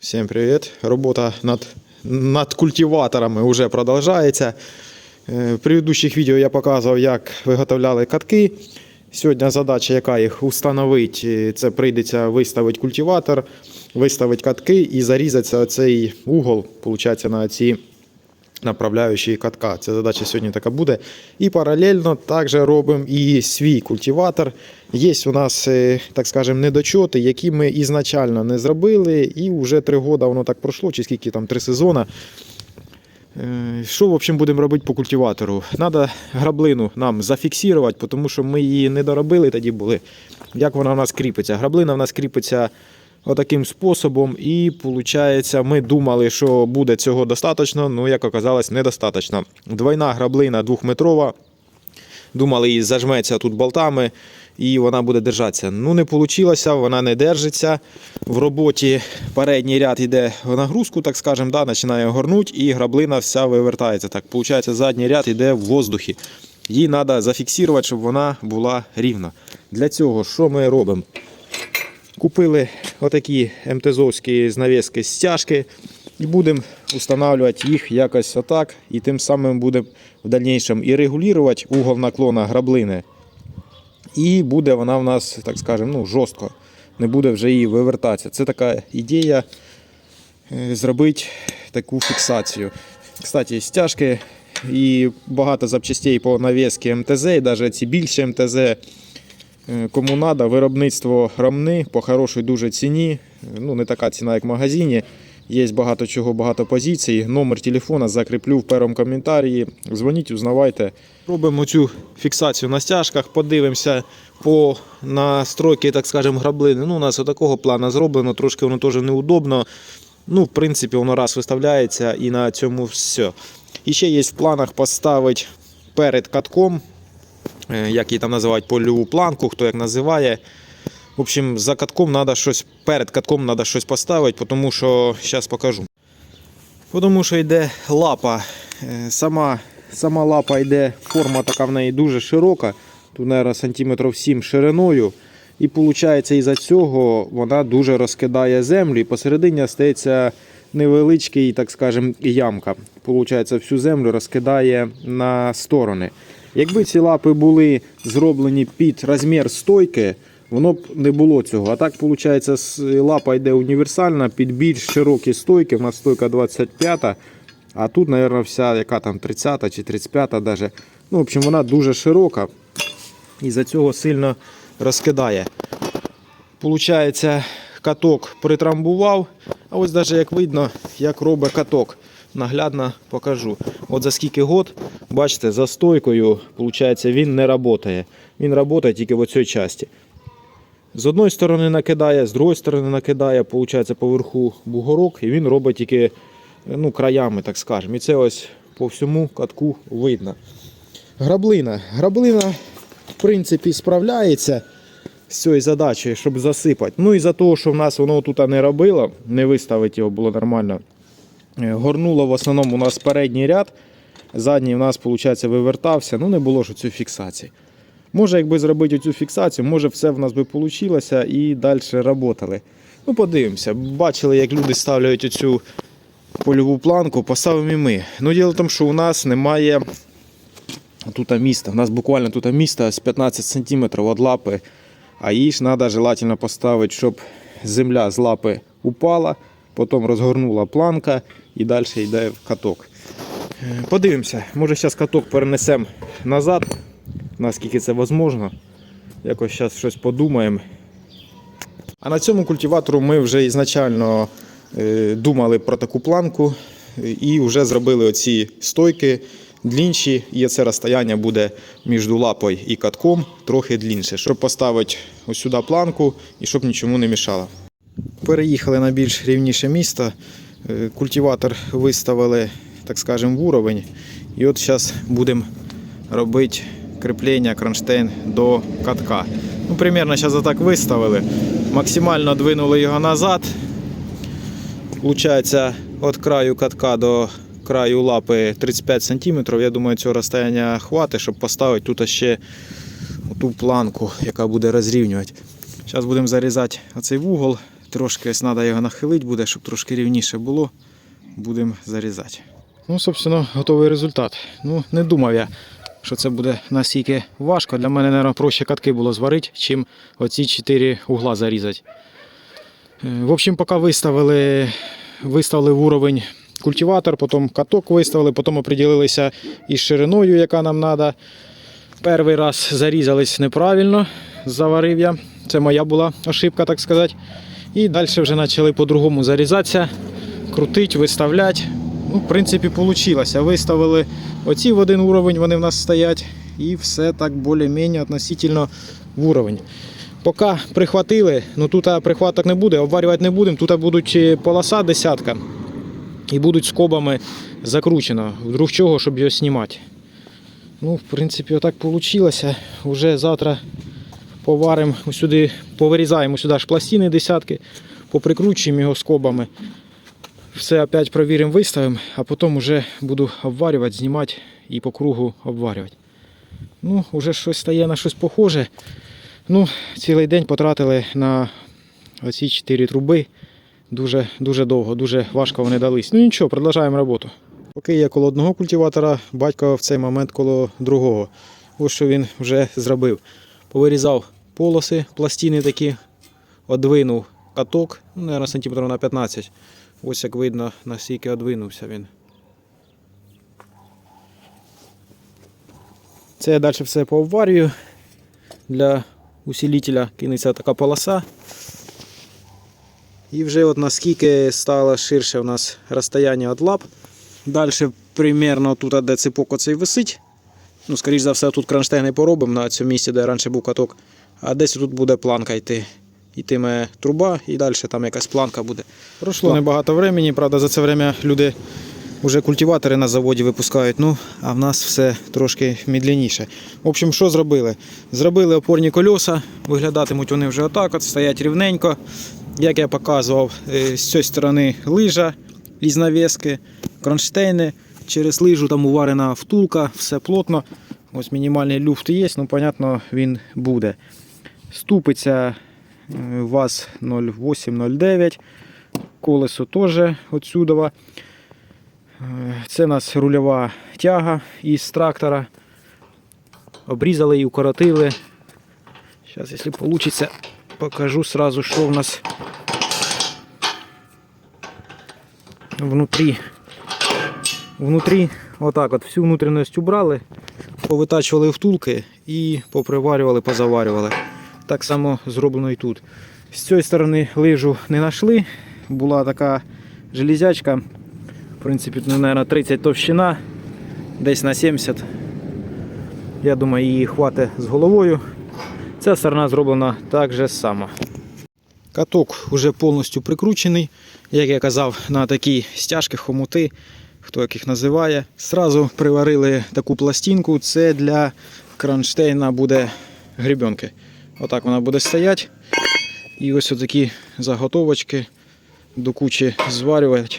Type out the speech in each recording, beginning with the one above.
Всім привіт! Робота над, над культиваторами вже продовжується. Е, В предыдущих відео я показував, як виготовляли катки. Сьогодні задача, яка їх установити, це прийдеться виставити культиватор, виставити катки і зарізати цей угол, виходить, на ці направляючі катка. Це задача сьогодні така буде. І паралельно також робимо і свій культиватор. Є у нас, е, так скажемо, недочоти, які ми ізначально не зробили, і вже три роки воно так пройшло, чи скільки там три сезони. Е, Що, в общем, будемо робити по культиватору? Треба граблину нам зафіксувати, тому що ми її не доробили тоді були. Як вона в нас кріпиться? Граблина в нас кріпиться отаким способом, і виходить, ми думали, що буде цього достатньо, ну як оказалось, недостатньо. Двойна граблина двохметрова. Думали, її зажметься тут болтами і вона буде держатися. Ну, не вийшло, вона не держиться. В роботі передній ряд йде в нагрузку, так скажемо, да, починає горнути, і граблина вся вивертається. Так, виходить, задній ряд йде в воздухі. Її треба зафіксувати, щоб вона була рівна. Для цього що ми робимо? Купили отакі МТЗовські з навіски стяжки і будемо встановлювати їх якось отак. І тим самим будемо в дальнішому і регулювати угол наклона граблини. І буде вона в нас, так скажемо, ну, жорстко. Не буде вже її вивертатися. Це така ідея е, зробити таку фіксацію. Кстати, стяжки і багато запчастей по навіски МТЗ, і навіть ці більші МТЗ. Е, Кому треба, виробництво рамни по хорошій дуже ціні. Ну, не така ціна, як в магазині. Є багато чого, багато позицій. Номер телефона закріплю в першому коментарі. Дзвоніть, узнавайте. Робимо цю фіксацію на стяжках, подивимося по настройки, так скажемо, граблини. Ну, у нас отакого плану зроблено, трошки воно теж неудобно. Ну, в принципі, воно раз виставляється і на цьому все. І ще є в планах поставити перед катком е, як її там називають, польову планку, хто як називає. В общем, за катком треба щось, перед катком треба щось поставити, тому що зараз покажу. Тому що йде лапа. Е, Сама, сама лапа йде, форма така в неї дуже широка, тут, мабуть, сантиметрів 7 шириною. І виходить, із-за цього вона дуже розкидає землю і посередині стається невеличкий, так скажем, ямка. Получається, всю землю розкидає на сторони. Якби ці лапи були зроблені під розмір стойки, воно б не було цього. А так, виходить, лапа йде універсальна під більш широкі стойки. У нас стойка 25, а тут, мабуть, вся яка там 30 чи 35 даже. Ну, в общем, вона дуже широка і за цього сильно розкидає. Получається, каток притрамбував. А ось навіть як видно, як робить каток. Наглядно покажу. От за скільки год, бачите, за стойкою, виходить, він не працює. Він працює тільки в цій часті. З одної сторони накидає, з другої сторони накидає, виходить, поверху бугорок, і він робить тільки ну, краями, так скажемо. І це ось по всьому катку видно. Граблина. Граблина, в принципі, справляється з цією задачею, щоб засипати. Ну і за того, що в нас воно тут не робило, не виставити його було нормально. Горнуло в основному у нас передній ряд, задній у нас, виходить, вивертався, ну не було ж цієї фіксації. Може, якби зробити цю фіксацію, може все в нас би вийшло і далі працювали. Ну, подивимося. Бачили, як люди ставлять оцю польову планку, поставимо і ми. Ну, діло в тому, що у нас немає тут міста. У нас буквально тут місто з 15 см від лапи, а її ж треба желательно поставити, щоб земля з лапи упала, потім розгорнула планка і далі йде в каток. Е, Подивимося, може зараз каток перенесемо назад, наскільки це можливо. Якось зараз щось подумаємо. А на цьому культиватору ми вже ізначально е, думали про таку планку е, і вже зробили оці стойки длінші, і це розстояння буде між лапою і катком трохи длінше, щоб поставити ось сюди планку і щоб нічому не мішало. Переїхали на більш рівніше місто. Е, Культиватор виставили, так скажемо, в уровень. І от зараз будемо робити кріплення кронштейн до катка. Ну, примерно зараз отак виставили. Максимально двинули його назад. Получається, від краю катка до краю лапи 35 см. Я думаю, цього розстояння хватить, щоб поставити тут ще ту планку, яка буде розрівнювати. Зараз будемо зарізати оцей вугол. Трошки ось треба його нахилити буде, щоб трошки рівніше було. Будемо зарізати. Ну, собственно, готовий результат. Ну, не думав я, що це буде настільки важко. Для мене, мабуть, проще катки було зварити, чим оці чотири угла зарізати. Е, В общем, поки виставили, виставили в уровень культиватор, потім каток виставили, потім оприділилися із шириною, яка нам треба. Перший раз зарізались неправильно, заварив я. Це моя була ошибка, так сказати. І далі вже почали по-другому зарізатися, крутити, виставляти. Ну, в принципі, вийшло. Виставили оці в один уровень, вони в нас стоять, і все так більш-менш относительно в уровень. Поки прихватили, ну тут прихваток не буде, обварювати не будемо. Тут будуть е, полоса десятка і будуть скобами закручено. Вдруг чого, щоб його знімати. Ну, в принципі, отак вийшло. Уже завтра поваримо сюди, повирізаємо сюди ж пластини десятки, поприкручуємо його скобами. Все опять провіримо, виставимо, а потім вже буду обварювати, знімати і по кругу обварювати. Ну, вже щось стає на щось похоже. Ну, цілий день потратили на оці 4 труби. Дуже, дуже довго, дуже важко вони дались. Ну нічого, продовжуємо роботу. Поки я коло одного культиватора, батько в цей момент коло другого. Ось що він вже зробив. Повирізав полоси, пластини такі, одвинув каток, ну, мабуть, сантиметрів на 15. Ось як видно, наскільки одвинувся він. Це я далі все пообварюю. Для усилителя кинеться така полоса. І вже от наскільки стало ширше у нас розстояння від лап. Далі примерно тут, де ципок оцей висить. Ну, скоріш за все, тут кронштейни поробимо на цьому місці, де раніше був каток. А десь тут буде планка йти. Йтиме труба і далі там якась планка буде. Пройшло небагато времени, правда, за це время люди вже культиватори на заводі випускають, ну, а в нас все трошки медленніше. В общем, що зробили? Зробили опорні кольоса, виглядатимуть вони вже отак, от, стоять рівненько. Як я показував, е, з цієї сторони лижа із навіски, кронштейни. Через лижу там уварена втулка, все плотно. Ось мінімальний люфт є, ну, понятно, він буде. Ступиця е, ВАЗ 0809. Колесо теж отсюдова. Е, Це у нас рульова тяга із трактора. Обрізали її, укоротили. Зараз, якщо вийде, покажу сразу, що в нас внутрі. Внутрі, отак от всю внутрішність убрали, повитачували втулки і поприварювали, позаварювали. Так само зроблено і тут. З цієї сторони лижу не знайшли. Була така железячка. В принципі, ну, мабуть, 30 товщина, десь на 70. Я думаю, її хватить з головою. Ця сторона зроблена так же само. Каток вже повністю прикручений, як я казав, на такі стяжки, хомути, хто як їх називає. Сразу приварили таку пластинку. Це для кронштейна буде гребенки. Отак вона буде стояти. І ось такі заготовочки до кучі зварювати.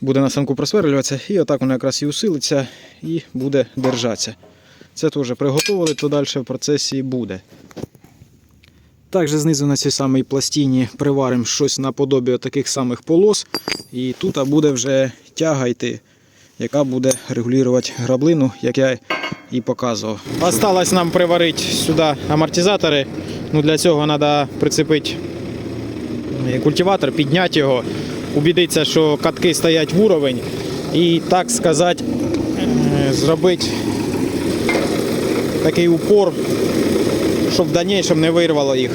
Буде на санку просверлюватися, і отак воно якраз і усилиться і буде держатися. Це теж приготували, то далі в процесі буде. Також знизу на цій самій пластині приваримо щось наподобі таких самих полос. І тут буде вже тяга йти, яка буде регулювати граблину, як я і показував. Осталось нам приварити сюди амортизатори. Ну, Для цього треба прицепити культиватор, підняти його, убідитися, що катки стоять в уровень. І так сказати, е, зробити такий упор, щоб в дальнейшем не вирвало їх.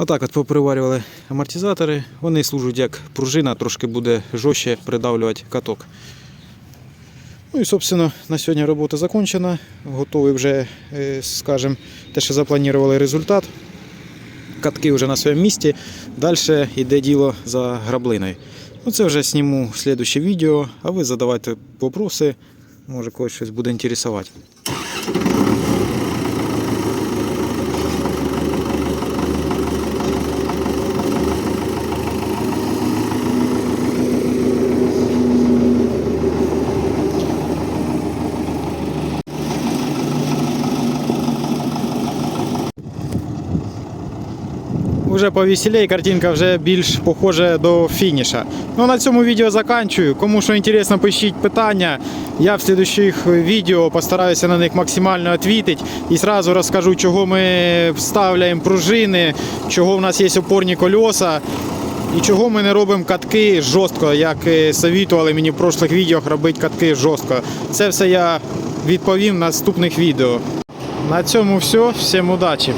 Отак от поприварювали амортизатори. Вони служать як пружина, трошки буде жорстче придавлювати каток. Ну і, собственно, на сьогодні робота закончена. Готовий вже, е, скажімо, те, що запланували результат. Катки вже на своєму місці. Далі йде діло за граблиною. Ну, це вже зніму в слідуще відео, а ви задавайте вопроси, може когось щось буде інтересувати. Уже повеселей, картинка вже більш похожа до фініша. Ну на цьому відео заканчую. Кому що інтересно, пишіть питання. Я в слідучих відео постараюся на них максимально відповідати і зразу розкажу, чого ми вставляємо пружини, чого в нас є опорні кольоса. І чого ми не робимо катки жорстко, як совітували мені в прошлих відео робити катки жорстко. Це все я відповім в наступних відео. На цьому все. Всім удачі!